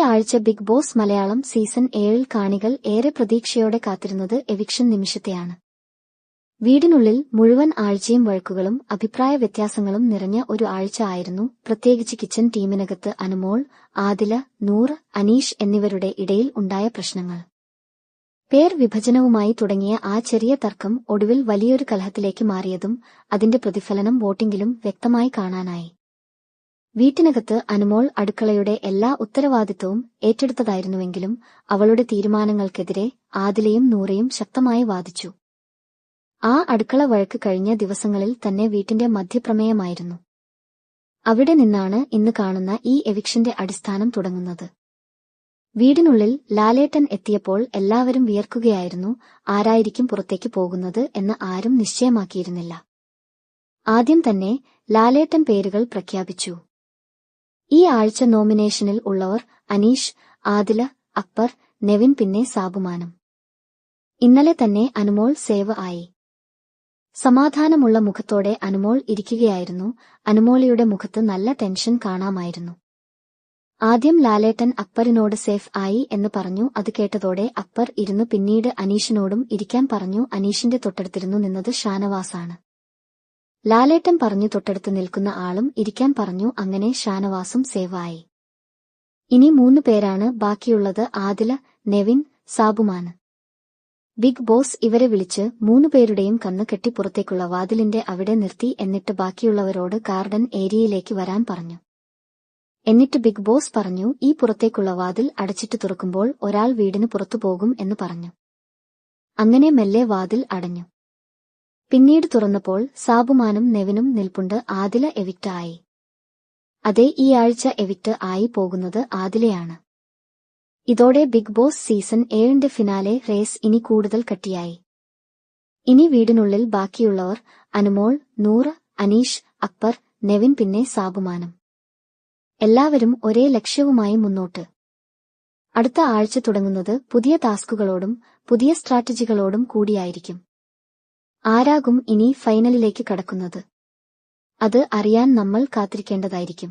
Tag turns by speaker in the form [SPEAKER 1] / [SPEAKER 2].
[SPEAKER 1] ആഴ്ച big boss Malayalam season ഏഴിൽ കാണികൾ ഏറെ പ്രതീക്ഷയോടെ കാത്തിരുന്നത് എവിക്ഷൻ നിമിഷത്തെയാണ്. വീടിനുള്ളിൽ മുഴുവൻ ആഴ്ചയും വഴക്കുകളും അഭിപ്രായ വ്യത്യാസങ്ങളും നിറഞ്ഞ ഒരു ആഴ്ച ആയിരുന്നു പ്രത്യേകിച്ച് കിച്ചൺ ടീമിനകത്ത് അനുമോൾ ആദില നൂർ അനീഷ് എന്നിവരുടെ ഇടയിൽ ഉണ്ടായ പ്രശ്നങ്ങൾ. പേർ വിഭജനവുമായി തുടങ്ങിയ ആ ചെറിയ തർക്കം ഒടുവിൽ വലിയൊരു കലഹത്തിലേക്ക് മാറിയതും അതിന്റെ പ്രതിഫലനം വോട്ടിംഗിലും വ്യക്തമായി കാണാനായി. വീട്ടിനകത്ത് അനുമോൾ അടുക്കളയുടെ എല്ലാ ഉത്തരവാദിത്വവും ഏറ്റെടുത്തതായിരുന്നുവെങ്കിലും അവളുടെ തീരുമാനങ്ങൾക്കെതിരെ ആദിലയും നൂറയും ശക്തമായി വാദിച്ചു. ആ അടുക്കള വഴക്ക് കഴിഞ്ഞ ദിവസങ്ങളിൽ തന്നെ വീട്ടിന്റെ മധ്യപ്രമേയമായിരുന്നു. അവിടെ നിന്നാണ് ഇന്ന് കാണുന്ന ഈ എവിക്ഷന്റെ അടിസ്ഥാനം തുടങ്ങുന്നത്. വീടിനുള്ളിൽ ലാലേട്ടൻ എത്തിയപ്പോൾ എല്ലാവരും വിയർക്കുകയായിരുന്നു ആരായിരിക്കും പുറത്തേക്ക് പോകുന്നത് എന്ന് ആരും നിശ്ചയമാക്കിയിരുന്നില്ല. ആദ്യം തന്നെ ലാലേട്ടൻ പേരുകൾ പ്രഖ്യാപിച്ചു. ഈ ആഴ്ച നോമിനേഷനിൽ ഉള്ളവർ അനീഷ് ആദില അക്ബർ നെവിൻ പിന്നെ സാബുമാനം. ഇന്നലെ തന്നെ അനുമോൾ സേവ് ആയി. സമാധാനമുള്ള മുഖത്തോടെ അനുമോൾ ഇരിക്കുകയായിരുന്നു. അനുമോളിയുടെ മുഖത്ത് നല്ല ടെൻഷൻ കാണാമായിരുന്നു. ആദ്യം ലാലേട്ടൻ അക്ബറിനോട് സേഫ് ആയി എന്ന് പറഞ്ഞു. അത് കേട്ടതോടെ അക്ബർ ഇരുന്നു. പിന്നീട് അനീഷിനോടും ഇരിക്കാൻ പറഞ്ഞു. അനീഷിന്റെ തൊട്ടടുത്തിരുന്നു നിന്നത് ഷാനവാസാണ്. ലാലേട്ടൻ പറഞ്ഞു തൊട്ടടുത്ത് നിൽക്കുന്ന ആളും ഇരിക്കാൻ പറഞ്ഞു അങ്ങനെ ഷാനവാസും സേവായി. ഇനി മൂന്നു പേരാണ് ബാക്കിയുള്ളത് ആദില നെവിൻ സാബുമാന് ബിഗ് ബോസ് ഇവരെ വിളിച്ച് മൂന്നുപേരുടെയും കണ്ണ് കെട്ടി പുറത്തേക്കുള്ള വാതിലിന്റെ അവിടെ നിർത്തി എന്നിട്ട് ബാക്കിയുള്ളവരോട് ഗാർഡൻ ഏരിയയിലേക്ക് വരാൻ പറഞ്ഞു. എന്നിട്ട് ബിഗ് ബോസ് പറഞ്ഞു ഈ പുറത്തേക്കുള്ള വാതിൽ അടച്ചിട്ട് തുറക്കുമ്പോൾ ഒരാൾ വീടിന് പുറത്തു പോകും എന്ന് പറഞ്ഞു. അങ്ങനെ മെല്ലെ വാതിൽ അടഞ്ഞു. പിന്നീട് തുറന്നപ്പോൾ സാബുമാനും നെവിനും നിൽപ്പുണ്ട് ആദില എവിക്റ്റ് ആയി അതെ ഈ ആഴ്ച എവിക്റ്റ് ആയി പോകുന്നത് ആദിലയാണ്. ഇതോടെ ബിഗ് ബോസ് സീസൺ ഏഴിന്റെ ഫിനാലെ റേസ് ഇനി കൂടുതൽ കട്ടിയായി. ഇനി വീടിനുള്ളിൽ ബാക്കിയുള്ളവർ അനുമോൾ നൂറ് അനീഷ് അക്ബർ നെവിൻ പിന്നെ സാബുമാനം. എല്ലാവരും ഒരേ ലക്ഷ്യവുമായി മുന്നോട്ട്. അടുത്ത ആഴ്ച തുടങ്ങുന്നത് പുതിയ ടാസ്കുകളോടും പുതിയ സ്ട്രാറ്റജികളോടും കൂടിയായിരിക്കും. ആരാകും ഇനി ഫൈനലിലേക്ക് കടക്കുന്നത്. അത് അറിയാൻ നമ്മൾ കാത്തിരിക്കേണ്ടതായിരിക്കും.